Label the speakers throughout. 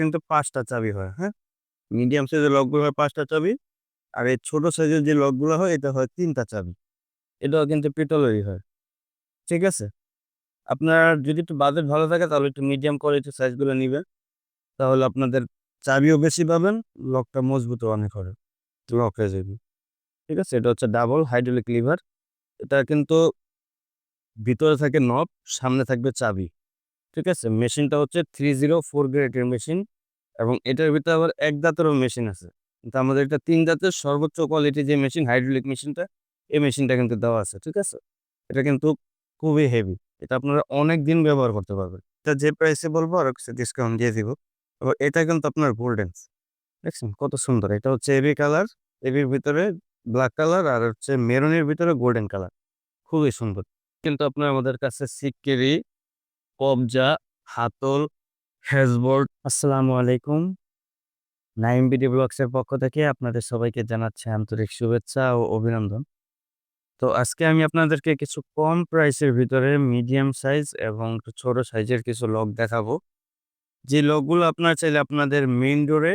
Speaker 1: কিন্তু পাঁচটা চাবি হয় হ্যাঁ? মিডিয়াম সাইজের লকগুলো হয় পাঁচটা চাবি, আর এই ছোট সাইজের যে লকগুলো হয়, এটা হয় তিনটা চাবি। এটাও কিন্তু পিতলেরই হয়। ঠিক আছে? আপনার যদি একটু বাজেট ভালো থাকে, তাহলে একটু মিডিয়াম কোয়ালিটির সাইজগুলো নেবেন। তাহলে আপনাদের চাবিও বেশি পাবেন, লকটা মজবুতও অনেক হবে। লক হয়ে ঠিক আছে? এটা হচ্ছে ডাবল হাইড্রোলিক লিভার এটা কিন্তু ভিতরে থাকে নব সামনে থাকবে চাবি। ঠিক আছে? মেশিনটা হচ্ছে থ্রি জিরো ফোর গ্রেডের মেশিন এবং এটার ভিতরে আবার এক দাঁতেরও মেশিন আছে। কিন্তু আমাদের এটা তিন দাঁতের সর্বোচ্চ কোয়ালিটি যে মেশিন হাইড্রোলিক মেশিনটা, এই মেশিনটা কিন্তু দেওয়া আছে, ঠিক আছে? এটা কিন্তু খুবই হেভি এটা আপনারা অনেক দিন ব্যবহার করতে পারবেন। এটা যে প্রাইসে বলব, আর কিছু ডিসকাউন্ট দিয়ে দিব। এবার এটা কিন্তু আপনার গোল্ডেন দেখছেন? কত সুন্দর! এটা হচ্ছে এবি কালার এবির ভিতরে ব্ল্যাক কালার আর হচ্ছে মেরুনের ভিতরে গোল্ডেন কালার খুবই সুন্দর। কিন্তু আপনার আমাদের কাছে সিক্কেরি কবজা, হাতল, হ্যাজবোর্ড। আসসালামু আলাইকুম। নাইম বিডি ব্লগসের পক্ষ থেকে আপনাদের সবাইকে জানাচ্ছি আন্তরিক শুভেচ্ছা ও অভিনন্দন। তো আজকে আমি আপনাদেরকে কিছু কম প্রাইসের ভিতরে মিডিয়াম সাইজ এবং ছোট সাইজের কিছু লক দেখাবো। যে লকগুলো আপনার চাইলে আপনাদের মেইন ডোরে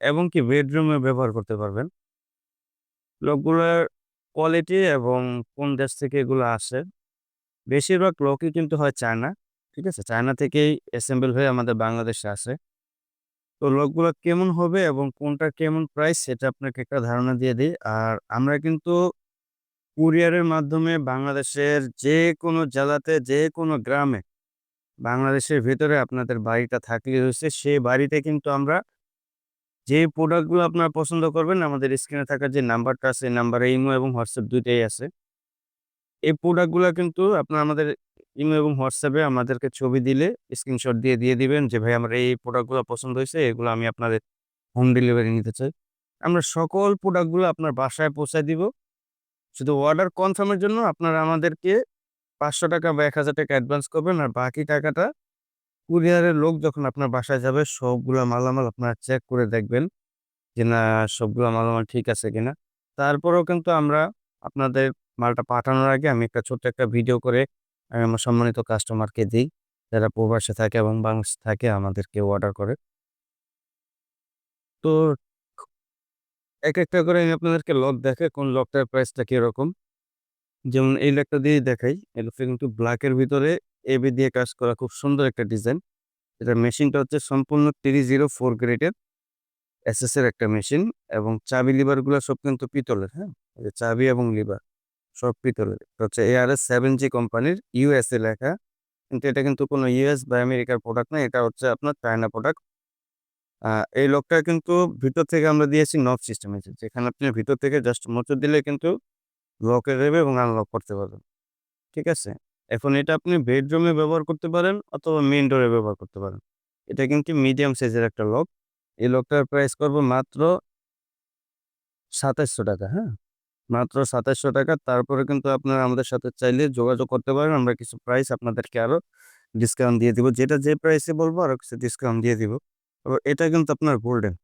Speaker 1: এবং কি বেডরুমে ব্যবহার করতে পারবেন। লকগুলোর কোয়ালিটি এবং কোন দেশ থেকে এগুলো আসে। বেশিরভাগ লকই কিন্তু হয় চায়না। ঠিক আছে? চায়না থেকেই অ্যাসেম্বল হয়ে আমাদের বাংলাদেশে আসে। তো লকগুলো কেমন হবে এবং কোনটা কেমন প্রাইস সেটা আপনাকে একটা ধারণা দিয়ে দিই। আর আমরা কিন্তু কুরিয়ারের মাধ্যমে বাংলাদেশের যে কোনো জেলাতে যে কোনো গ্রামে বাংলাদেশের ভেতরে আপনাদের বাড়িটা থাকলে হয়েছে, সেই বাড়িতে কিন্তু আমরা যে প্রোডাক্টগুলো আপনারা পছন্দ করবেন, আমাদের স্ক্রিনে থাকা যে নাম্বারটা আছে নাম্বারে ইমো এবং হোয়াটসঅ্যাপ দুইটাই আছে। এই প্রোডাক্টগুলো কিন্তু আপনারা আমাদের ইমো এবং হোয়াটসঅ্যাপে আমাদেরকে ছবি দিলে স্ক্রিনশট দিয়ে দিয়ে দিবেন যে, ভাই, আমার এই প্রোডাক্টগুলো পছন্দ হয়েছে, এগুলো আমি আপনাদের হোম ডেলিভারি নিতে চাই। আমরা সকল প্রোডাক্টগুলো আপনার বাসায় পৌঁছায় দিব। শুধু অর্ডার কনফার্মের জন্য আপনারা আমাদেরকে পাঁচশো টাকা বা এক হাজার টাকা অ্যাডভান্স করবেন আর বাকি টাকাটা কুরিয়ারের লোক যখন আপনার বাসায় যাবে, সবগুলো মালামাল আপনারা চেক করে দেখবেন যে, না, সবগুলো মালামাল ঠিক আছে কিনা? তারপরেও কিন্তু আমরা আপনাদের মালটা পাঠানোর আগে আমি একটা ছোট্ট একটা ভিডিও করে আমার সম্মানিত কাস্টমারকে দিই, যারা প্রবাসে থাকে এবং বাংলাদেশে থাকে, আমাদেরকে অর্ডার করে। তো এক একটা করে আমি আপনাদেরকে লক দেখে কোন লকটার প্রাইসটা কীরকম। যেমন এই লকটা দিয়ে দেখাই এটা কিন্তু ব্ল্যাকের ভিতরে এবি দিয়ে কাজ করা খুব সুন্দর একটা ডিজাইন এটা মেশিনটা হচ্ছে সম্পূর্ণ থ্রি জিরো ফোর গ্রেডের এসএস এর একটা মেশিন এবং চাবি লিভারগুলো সব কিন্তু পিতলের হ্যাঁ? চাবি এবং লিভার সব পিতলের হচ্ছে এআরএস সেভেন জি কোম্পানির ইউএসএ লেখা। কিন্তু এটা কিন্তু কোনো ইউএস বা আমেরিকার প্রোডাক্ট না, এটা হচ্ছে আপনার চায়না প্রোডাক্ট এই লকটা কিন্তু ভিতর থেকে আমরা দিয়েছি নব সিস্টেম যেখানে আপনি ভিতর থেকে জাস্ট মোচর দিলে কিন্তু লকে দেবে এবং আনলক করতে পারবেন। ঠিক আছে? এখন এটা আপনি বেডরুমে ব্যবহার করতে পারেন অথবা মেন ডোরে ব্যবহার করতে পারেন। এটা কিন্তু মিডিয়াম সাইজের একটা লক এই লকটার প্রাইস করব মাত্র সাতাশশো টাকা হ্যাঁ? মাত্র সাতাশশো টাকা। তারপরে কিন্তু আপনারা আমাদের সাথে চাইলে যোগাযোগ করতে পারেন। আমরা কিছু প্রাইস আপনাদেরকে আরও ডিসকাউন্ট দিয়ে দিব। যেটা যে প্রাইসে বলব আরও কিছু ডিসকাউন্ট দিয়ে দিব। এবার এটা কিন্তু আপনার গোল্ডেন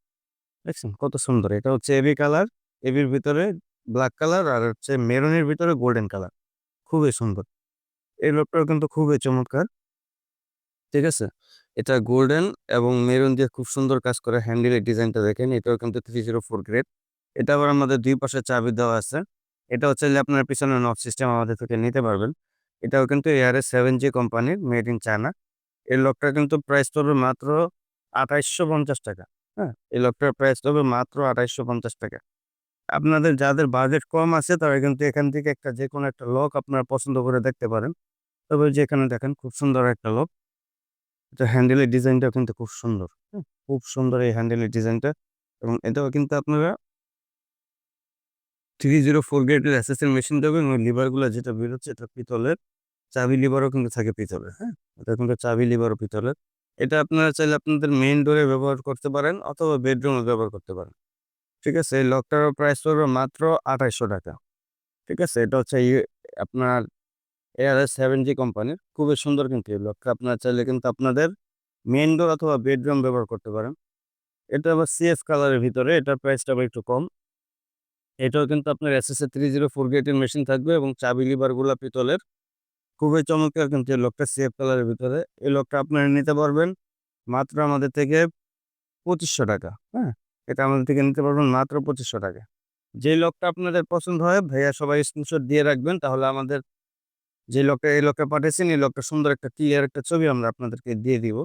Speaker 1: দেখছেন? কত সুন্দর। এটা হচ্ছে এবি কালার এবির ভিতরে ব্ল্যাক কালার আর হচ্ছে মেরুনের ভিতরে গোল্ডেন কালার খুবই সুন্দর। এই লোকটাও কিন্তু খুবই চমৎকার। ঠিক আছে? এটা গোল্ডেন এবং মেরুন দিয়ে খুব সুন্দর কাজ করে। হ্যান্ডেলের ডিজাইনটা দেখেন। এটাও কিন্তু থ্রি জিরো ফোর গ্রেড এটা আবার আমাদের দুই পাশে চাবি দেওয়া আছে। এটা হচ্ছে যে আপনার পিছনে নক সিস্টেম আমাদের থেকে নিতে পারবেন। এটাও কিন্তু এআরএস সেভেন জি কোম্পানির মেড ইন চায়না এই লকটা কিন্তু প্রাইস পড়বে মাত্র আঠাইশশো পঞ্চাশ টাকা হ্যাঁ? এই লকটার প্রাইস হবে মাত্র আঠাইশশো পঞ্চাশ টাকা। আপনাদের যাদের বাজেট কম আছে, তারা কিন্তু এখান থেকে একটা যে কোনো একটা লক আপনারা পছন্দ করে দেখতে পারেন। তবে যেখানে দেখেন খুব সুন্দর একটা লক এটা হ্যান্ডেলের ডিজাইনটা কিন্তু খুব সুন্দর হ্যাঁ? খুব সুন্দর এই হ্যান্ডেলের ডিজাইনটা এবং এটাও কিন্তু আপনারা থ্রি জিরো ফোর গ্রেডের অ্যাসেসের মেশিন দেবেন ওই লিভারগুলো যেটা বেরোচ্ছে এটা পিতলের। চাবি লিভারও কিন্তু থাকে পিতলের হ্যাঁ? এটা কিন্তু চাবি লিভারও পিতলের। এটা আপনারা চাইলে আপনাদের মেইন ডোরে ব্যবহার করতে পারেন অথবা বেডরুমে ব্যবহার করতে পারেন। ঠিক আছে? এই লকটারও প্রাইস পড়বে মাত্র আঠাইশশো টাকা। ঠিক আছে? এটা হচ্ছে আপনার এআরএস সেভেন জি কোম্পানির খুবই সুন্দর কিন্তু এই লকটা। আপনারা চাইলে কিন্তু আপনাদের মেইন ডোর অথবা বেডরুম ব্যবহার করতে পারেন। এটা আবার সিএফ কালারের ভিতরে। এটার প্রাইসটা আবার একটু কম। এটাও কিন্তু আপনার S S three zero four গেটের মেশিন থাকবে এবং চাবি লিভারগুলা পিতলের। খুবই চমৎকার কিন্তু এই লকটা সিএফ কালারের ভিতরে। এই লকটা আপনারা নিতে পারবেন মাত্র আমাদের থেকে পঁচিশশো টাকা হ্যাঁ? এটা আমাদের থেকে নিতে পারবেন মাত্র পঁচিশশো টাকা। যেই লকটা আপনাদের পছন্দ হয়, ভাইয়া সবাই স্ক্রিনশট দিয়ে রাখবেন, তাহলে আমাদের যে লকটা এই লকটা পাঠিয়েছেন, এই লকটা সুন্দর একটা ক্লিয়ার একটা ছবি আমরা আপনাদেরকে দিয়ে দিব।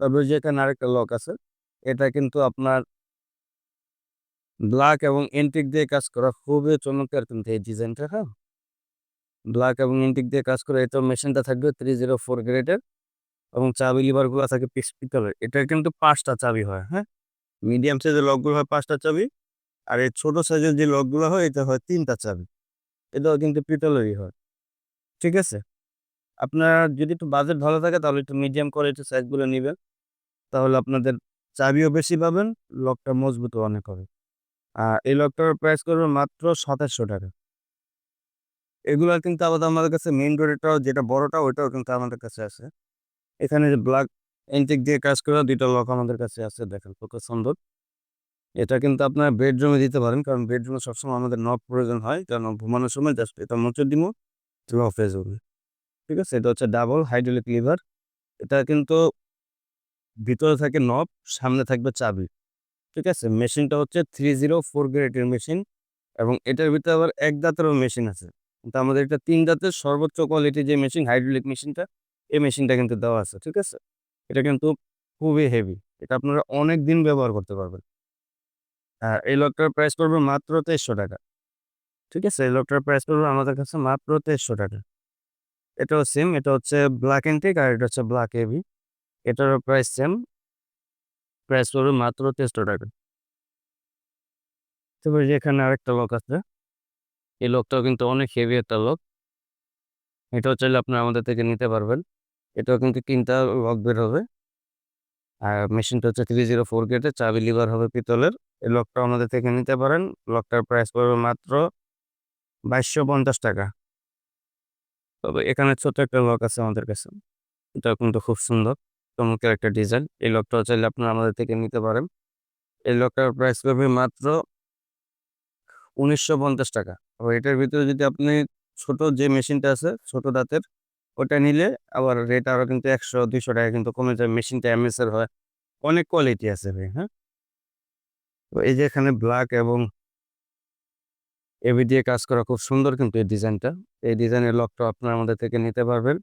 Speaker 1: তারপরে যে এখানে আরেকটা লক আছে, এটা কিন্তু আপনার ব্ল্যাক এবং এন্টিক দিয়ে কাজ করা খুবই চমৎকার কিন্তু এই ডিজাইনটা হ্যাঁ? ব্ল্যাক এবং এন্টিক দিয়ে কাজ করা এটা মেশিনটা থাকবে থ্রি জিরো ফোর গ্রেডের এবং চাবি লিভারগুলো থাকে পিস পিতলের। এটা কিন্তু পাঁচটা চাবি হয় হ্যাঁ? মিডিয়াম সাইজের লকগুলো হয় পাঁচটা চাবি আর এই ছোটো সাইজের যে লকগুলো হয়, এটা হয় তিনটা চাবি। এটাও কিন্তু পিতলেরই হয়, ঠিক আছে? আপনার যদি একটু বাজেট ভালো থাকে, তাহলে একটু মিডিয়াম কোয়ালিটির সাইজগুলো নেবেন। তাহলে আপনাদের চাবিও বেশি পাবেন লকটা মজবুতও অনেক হবে। এই লকটার প্রাইস করবে মাত্র সাতাশশো টাকা। এগুলো কিন্তু আবার আমাদের কাছে মেইন ডোরেটাও যেটা বড়টা, ওইটাও কিন্তু আমাদের কাছে আছে। এখানে যে ব্ল্যাক এন্টিক দিয়ে কাজ করা দুইটা লক আমাদের কাছে আছে, দেখেন কত সুন্দর। এটা কিন্তু আপনার বেডরুমে দিতে পারেন, কারণ বেডরুমে সবসময় আমাদের নব প্রয়োজন হয়, কারণ ঘুমানোর সময় জাস্ট এটা মুছে দিব অফ হয়ে যাবে। ঠিক আছে? এটা হচ্ছে ডাবল হাইড্রোলিক লিভার এটা কিন্তু ভিতরে থাকে নব সামনে থাকবে চাবি। ঠিক আছে? মেশিনটা হচ্ছে থ্রি জিরো ফোর গ্রেডের মেশিন এবং এটার ভিতরে আবার এক দাঁতেরও মেশিন আছে। কিন্তু আমাদের এটা তিন দাঁতের সর্বোচ্চ কোয়ালিটি যে মেশিন হাইড্রোলিক মেশিনটা, এই মেশিনটা কিন্তু দেওয়া আছে, ঠিক আছে? এটা কিন্তু খুবই হেভি এটা আপনারা অনেক দিন ব্যবহার করতে পারবেন। আর এই লকটার প্রাইস পড়বে মাত্র তেইশশো টাকা, ঠিক আছে? এই লকটার প্রাইস পড়বে আমাদের কাছে মাত্র তেইশশো টাকা। এটাও সেম এটা হচ্ছে ব্ল্যাক এন্টিক আর এটা হচ্ছে ব্ল্যাক হেভি এটারও প্রাইস সেম প্রাইস পড়বে মাত্র তেইশশো টাকা। তারপরে যে এখানে আরেকটা লক আছে। এই লকটাও কিন্তু অনেক হেভি একটা লক এটাও চাইলে আপনারা আমাদের থেকে নিতে পারবেন। এটাও কিন্তু তিনটা লক বের হবে। আর মেশিনটা হচ্ছে থ্রি জিরো ফোর গেটের চাবি লিভার হবে পিতলের। এই লকটা আমাদের থেকে নিতে পারেন। লকটার প্রাইস পড়বে মাত্র বাইশশো পঞ্চাশ টাকা। তবে এখানে ছোট একটা লক আছে আমাদের কাছে। এটা কিন্তু খুব সুন্দর। চমৎকার একটা ডিজাইন এই লকটাও চাইলে আপনারা আমাদের থেকে নিতে পারেন। এই লকটার প্রাইস পড়বে মাত্র উনিশশো পঞ্চাশ টাকা। আবার এটার ভিতরে যদি আপনি ছোট যে মেশিনটা আছে, ছোট দাঁতের, ওটা নিলে আবার রেট আরও কিন্তু একশো, দুইশো টাকা কিন্তু কমে যায়। মেশিনটা এমএস এর হয়। অনেক কোয়ালিটি আছে ভাই হ্যাঁ? তো এই যে এখানে ব্ল্যাক এবং এবি দিয়ে কাজ করা খুব সুন্দর কিন্তু এই ডিজাইনটা এই ডিজাইনের লকটা আপনারা আমাদের থেকে নিতে পারবেন।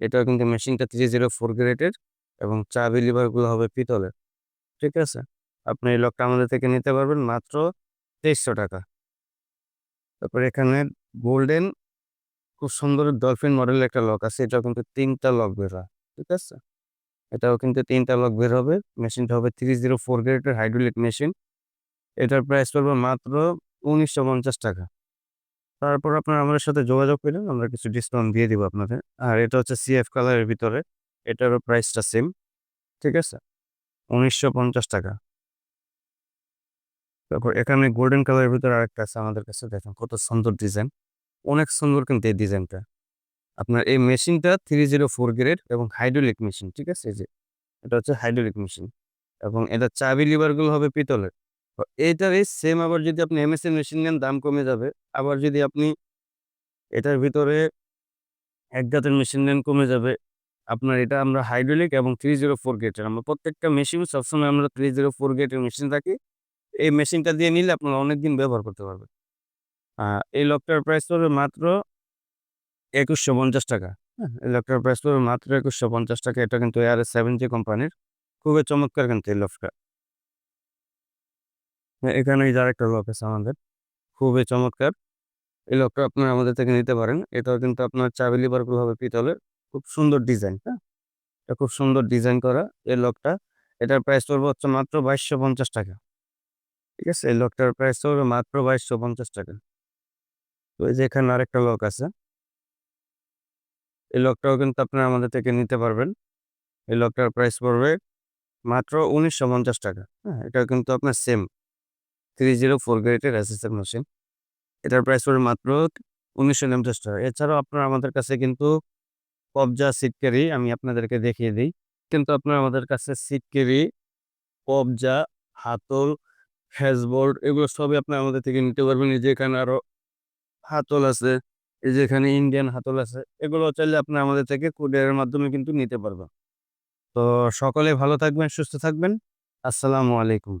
Speaker 1: এটাও কিন্তু মেশিনটা থ্রি জিরো ফোর গ্রেডের এবং চাবি লিভারগুলো হবে পিতলের। ঠিক আছে? আপনি এই লকটা আমাদের থেকে নিতে পারবেন মাত্র তেইশশো টাকা। তারপর এখানে গোল্ডেন খুব সুন্দর ডলফিন মডেলের একটা লক আছে। এটাও কিন্তু তিনটা লক বের হয়। ঠিক আছে? এটাও কিন্তু তিনটা লক বের হবে। মেশিনটা হবে থ্রি জিরো ফোর গ্রেডের হাইড্রোলিক মেশিন এটার প্রাইস পড়বে মাত্র উনিশশো পঞ্চাশ টাকা। তারপর আপনারা আমাদের সাথে যোগাযোগ করেন। আমরা কিছু ডিসকাউন্ট দিয়ে দিব আপনাদের। আর এটা হচ্ছে সিএফ কালারের ভিতরে। এটারও প্রাইসটা সেম ঠিক আছে? উনিশশো পঞ্চাশ টাকা। তারপর এখানে গোল্ডেন কালারের ভিতরে আরেকটা আছে আমাদের কাছে, দেখেন কত সুন্দর ডিজাইন অনেক সুন্দর কিন্তু এই ডিজাইনটা আপনার এই মেশিনটা থ্রি জিরো ফোর গ্রেড এবং হাইড্রোলিক মেশিন ঠিক আছে? এই যে, এটা হচ্ছে হাইড্রোলিক মেশিন এবং এটা চাবি লিভারগুলো হবে পিতলের। এইটার এই সেম আবার যদি আপনি এমএসএন মেশিন নেন, দাম কমে যাবে। আবার যদি আপনি এটার ভিতরে এক জাতের মেশিন নেন, কমে যাবে। আপনার এটা আমরা হাইড্রোলিক এবং থ্রি জিরো ফোর গেটের আমরা প্রত্যেকটা মেশিন সবসময় আমরা থ্রি জিরো ফোর গেটের মেশিন থাকি। এই মেশিনটা দিয়ে নিলে আপনারা অনেকদিন ব্যবহার করতে পারবেন। এই লকটার প্রাইস পড়বে মাত্র একুশশো পঞ্চাশ টাকা। হ্যাঁ এই লকটার প্রাইস পড়বে মাত্র একুশশো পঞ্চাশ টাকা। এটা কিন্তু এয়ার এস সেভেন জি কোম্পানির খুবই চমৎকার কিন্তু এই লকটা। এখানে যার একটা লক আছে আমাদের। খুবই চমৎকার। এই লকটা আপনারা আমাদের থেকে নিতে পারেন। এটাও কিন্তু আপনার চাবি লিভারগুলো হবে পিতলের। খুব সুন্দর ডিজাইন হ্যাঁ? এটা খুব সুন্দর ডিজাইন করা এই লকটা। এটার প্রাইস পড়বে হচ্ছে মাত্র বাইশশো পঞ্চাশ টাকা। ঠিক আছে? এই লকটার প্রাইস পড়বে মাত্র বাইশশো পঞ্চাশ টাকা। তো এই যে এখানে আরেকটা লক আছে। এই লকটাও কিন্তু আপনারা আমাদের থেকে নিতে পারবেন। এই লকটার প্রাইস পড়বে মাত্র উনিশশো পঞ্চাশ টাকা হ্যাঁ? এটা কিন্তু আপনার সেম থ্রি জিরো ফোর গ্রেডের অ্যাসেসের মেশিন এটার প্রাইস পড়বে মাত্র উনিশশো পঞ্চাশ টাকা। এছাড়াও আপনারা আমাদের কাছে কিন্তু কবজা সিট ক্যারি আমি আপনাদেরকে দেখিয়ে দিই। কিন্তু আপনার আমাদের কাছে সিট ক্যারি কবজা, হাতল হ্যাজবোর্ড এগুলো সবই আপনার আমাদের থেকে নিতে পারবেন। এই যে এখানে আরও হাতল আছে, এই যে এখানে ইন্ডিয়ান হাতল আছে, এগুলো চাইলে আপনি আমাদের থেকে কুরিয়ারের মাধ্যমে কিন্তু নিতে পারবেন। তো সকলে ভালো থাকবেন, সুস্থ থাকবেন। আসসালামু আলাইকুম।